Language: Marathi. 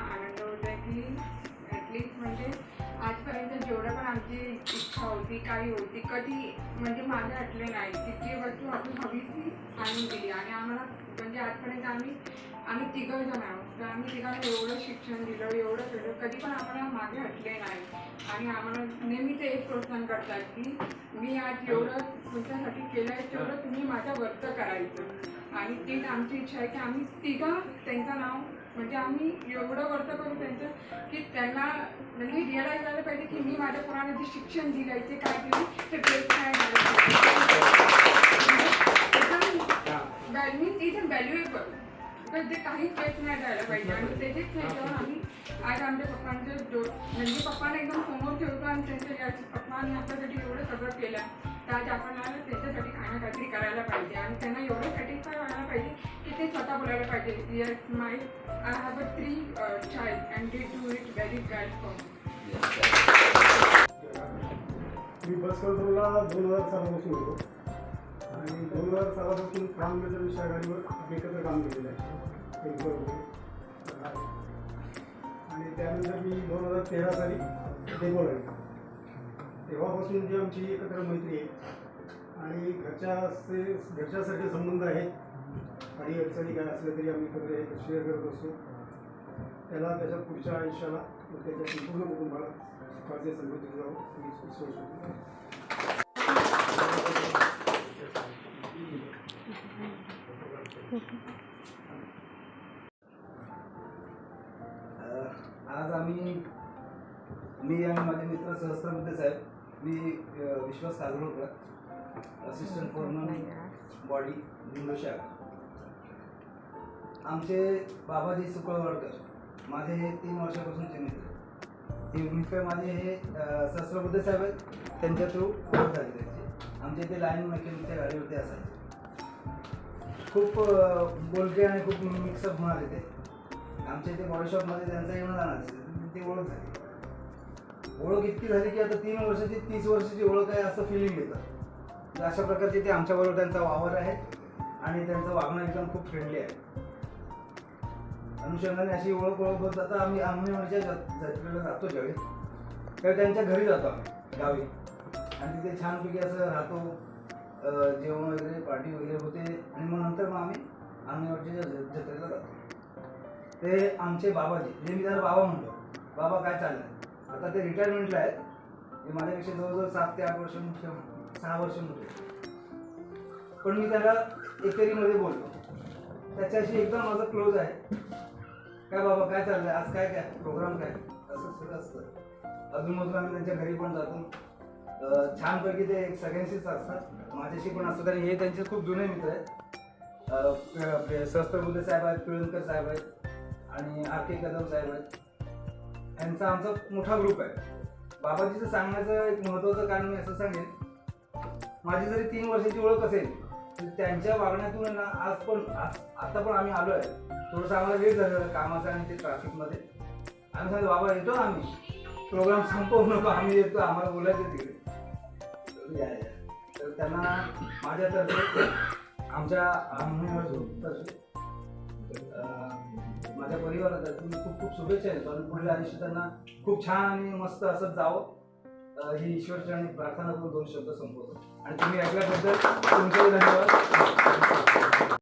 आनंद होत आहे की ॲटलिस्ट म्हणजे आजपर्यंत जेवढं पण आमची इच्छा होती काही होती कधी म्हणजे माझं हटले नाही की जी वस्तू आपण हवी ती आणून दिली. आणि आम्हाला म्हणजे आजपर्यंत आम्ही आम्ही तिघं जण आहोत. तर आम्ही तिघांना एवढं शिक्षण दिलं एवढं केलं. कधी पण आम्हाला मागे हटले नाही. आणि आम्हाला नेहमी ते एक प्रोत्साहन करतात की मी आज एवढं तुमच्यासाठी केलं आहे तेवढं तुम्ही माझ्या वरचं करायचं. आणि तीच आमची इच्छा आहे की आम्ही तिघं त्यांचं नाव म्हणजे आम्ही एवढं करतो करू त्यांचं की त्यांना म्हणजे रिअलाईज झालं पाहिजे की मी माझ्या पोरांना जे शिक्षण दिलायचे काय दिली ते बेस्ट नाही झालं मीन्स इज व्हॅल्युएबल तर ते काहीच बेस्ट नाही जायला पाहिजे. आणि त्याचेच ह्याच्यावर आम्ही आज आमच्या पप्पांचं जो म्हणजे पप्पांना एकदम समोर ठेवतो आणि त्यांच्या या पप्पांनी आपल्यासाठी एवढं सगळं केलं. वाटतात आज आपण आज त्यांच्यासाठी काही काहीतरी करायला पाहिजे. आणि त्यांना एवढं सॅटिस्फाय व्हायला पाहिजे की ते स्वतः बोलायला पाहिजे. Yes my I have a three child and they do it very good for me bus कंट्रोलला दोन हजार सालापासून होतो. आणि दोन हजार सालापासून काम केलं विषया गाडीवर एकत्र काम केलेलं आहे. टेम्पर वगैरे. आणि त्यानंतर मी दोन हजार तेरा साली डेमो लागली तेव्हापासून जी आमची एकत्र मैत्री आहे आणि घरच्या घरच्यासारखे संबंध आहेत. काही अडचणी काय असल्या तरी आम्ही एकत्र शेअर करत असतो. त्याला त्याच्या पुढच्या आयुष्याला त्याच्या संपूर्ण कुटुंबाला सुखाचे समृद्धी जावं. आज आम्ही मी आणि माझे मित्र सहस्त्रबुद्धे साहेब मी विश्वास कागोळकर असिस्टंट फॉरमन बॉडी निंदोशा आमचे बाबाजी सुकळवडकर माझे हे तीन वर्षापासूनचे मित्र ते मित्र माझे हे अह, सहस्त्रबुद्धे साहेब आहेत. त्यांच्या थ्रू ओळख झाली त्यांची. आमच्या इथे लाईन मेकॅनिकच्या गाडीवरती असायचे. खूप बोलके आणि खूप मिक्सअप म्हणाले ते. आमच्या इथे बॉडी शॉपमध्ये त्यांचा येऊन जाणार ती ओळख झाली. ओळख इतकी झाली की आता तीन वर्षाची तीस वर्षाची ओळख आहे असं फिलिंग येतं तर अशा प्रकारचे ते आमच्याबरोबर त्यांचा वावर आहे आणि त्यांचं वागणं एकदम खूप फ्रेंडली आहे. अनुषंगाने अशी ओळख ओळख होत जाता. आम्ही आम्ही म्हणजे जत्रेला जातो ज्यावेळी तेव्हा त्यांच्या घरी जातो आम्ही गावी. आणि तिथे छानपैकी असं राहतो जेवण वगैरे पार्टी वगैरे होते. आणि मग नंतर मग आम्ही आम्ही जत्रेला जातो. ते आमचे बाबाजी जे मी त्याला बाबा म्हणतो. बाबा काय चाललंय? आता ते रिटायरमेंटला आहेत. ते माझ्यापेक्षा जवळजवळ सात ते आठ वर्ष मोठे सहा वर्ष मोठे पण मी त्याला एकेरीमध्ये बोलतो त्याच्याशी एकदम माझं क्लोज आहे. काय बाबा काय चाललंय? आज काय काय? प्रोग्राम काय? असं सगळं असतं. अजूनमधून आम्ही त्यांच्या घरी पण जातो. छानपैकी ते सगळ्यांशीच असतात. माझ्याशी पण असतात आणि हे त्यांचे खूप जुने मित्र आहेत. अं, सहस्त्रबुद्धे साहेब आहेत पिळणकर साहेब आहेत आणि आर के कदम साहेब आहेत. यांचा आमचा मोठा ग्रुप आहे. बाबाजीचं सांगण्याचं एक महत्त्वाचं कारण मी असं सांगेन माझी जरी तीन वर्षाची ओळख असेल तर त्यांच्या वागण्यातून ना आज पण आज आता पण आम्ही आलो आहे. थोडंसं आम्हाला वेळ झालं कामाचं आणि ते ट्रॅफिकमध्ये आम्ही सांगितलं बाबा येतो ना आम्ही. प्रोग्राम संपवू नको आम्ही येतो आम्हाला बोलायचं तिकडे. या, या. तर त्यांना माझ्यातर्फे आमच्या आम्ही माझ्या परिवारातर्फे मी खूप खूप शुभेच्छा देतो आणि पुढील आयुष्य त्यांना खूप छान आणि मस्त असं जावं. ही ही ईश्वरचरणी प्रार्थना करून दोन शब्द संपवतो. आणि तुम्ही ऐकल्याबद्दल तुमचे धन्यवाद.